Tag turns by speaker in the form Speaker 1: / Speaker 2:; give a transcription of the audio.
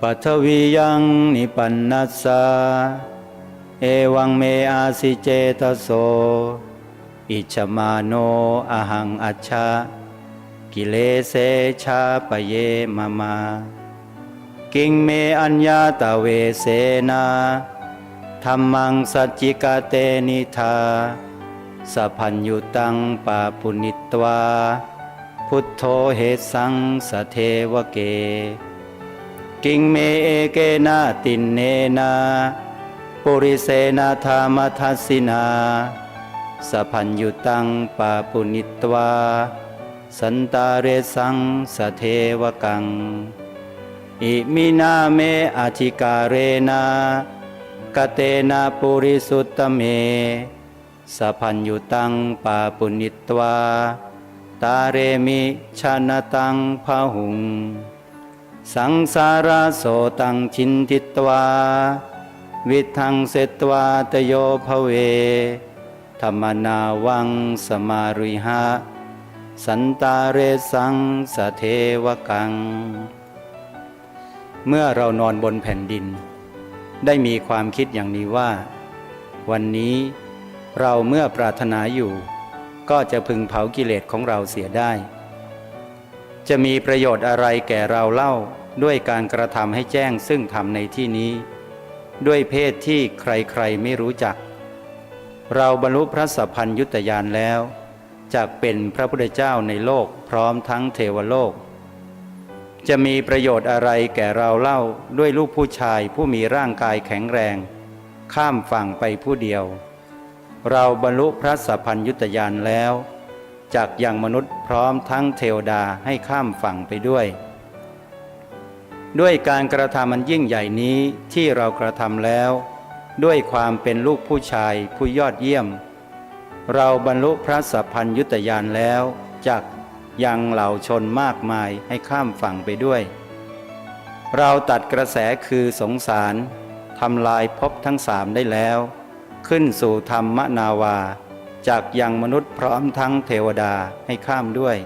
Speaker 1: ปัทวียังนิปันนัสสะเอวังเมอาสิเจตโส อิจฉมาโนอหังอัจฉะกิเลเสชาปเยมามา กิงเมอัญญาตเวเสนาธรรมังสัจจิกาเตนิทาสัพัญยุตังปาปุนิตวา พุทโธเหสังสเทวเก กิงเมเอเกนาตินเนนาปุริเสนาธรรมทัสสินาสัพพัญยุตังปาปุนิตวาสันตาเรสังสะเทวกัง อิมินาเมอาชิการเรนากเตนาปุริสุตตเมสัพพัญยุตังปาปุนิตวาตาเรมิชนตังพะหุง สังสาราโสตังชินทิตวา วิทังเสตวาตโยภเว ธรรมนาวังสมารุหะ สันตาเรสังสะเทวกัง เมื่อเรานอนบนแผ่นดิน ได้มีความคิดอย่างนี้ว่า วันนี้เราเมื่อปรารถนาอยู่ ก็จะพึงเผากิเลสของเราเสียได้ จะมีประโยชน์อะไรแก่เราเล่าด้วยการกระทำให้แจ้งซึ่งธรรมในที่นี้ ด้วยเพศที่ใครๆไม่รู้จัก เราบรรลุพระสัพพัญยุตยานแล้วจากเป็นพระพุทธเจ้าในโลกพร้อมทั้งเทวโลก จะมีประโยชน์อะไรแก่เราเล่าด้วยลูกผู้ชายผู้มีร่างกายแข็งแรง ข้ามฝั่งไปผู้เดียว เราบรรลุพระสัพพัญยุตยานแล้ว จากยังมนุษย์พร้อมทั้งเทวดาให้ข้ามฝั่งไปด้วย ด้วยการกระทำมันยิ่งใหญ่นี้ที่เรากระทำแล้ว ด้วยความเป็นลูกผู้ชายผู้ยอดเยี่ยม เราบรรลุพระสัพพัญยุตยานแล้วจากยังเหล่าชนมากมายให้ข้ามฝั่งไปด้วย เราตัดกระแสคือสงสารทำลายภพทั้งสามได้แล้ว ขึ้นสู่ธรรมนาวา จากยังมนุษย์พร้อมทั้งเทวดาให้ข้ามด้วย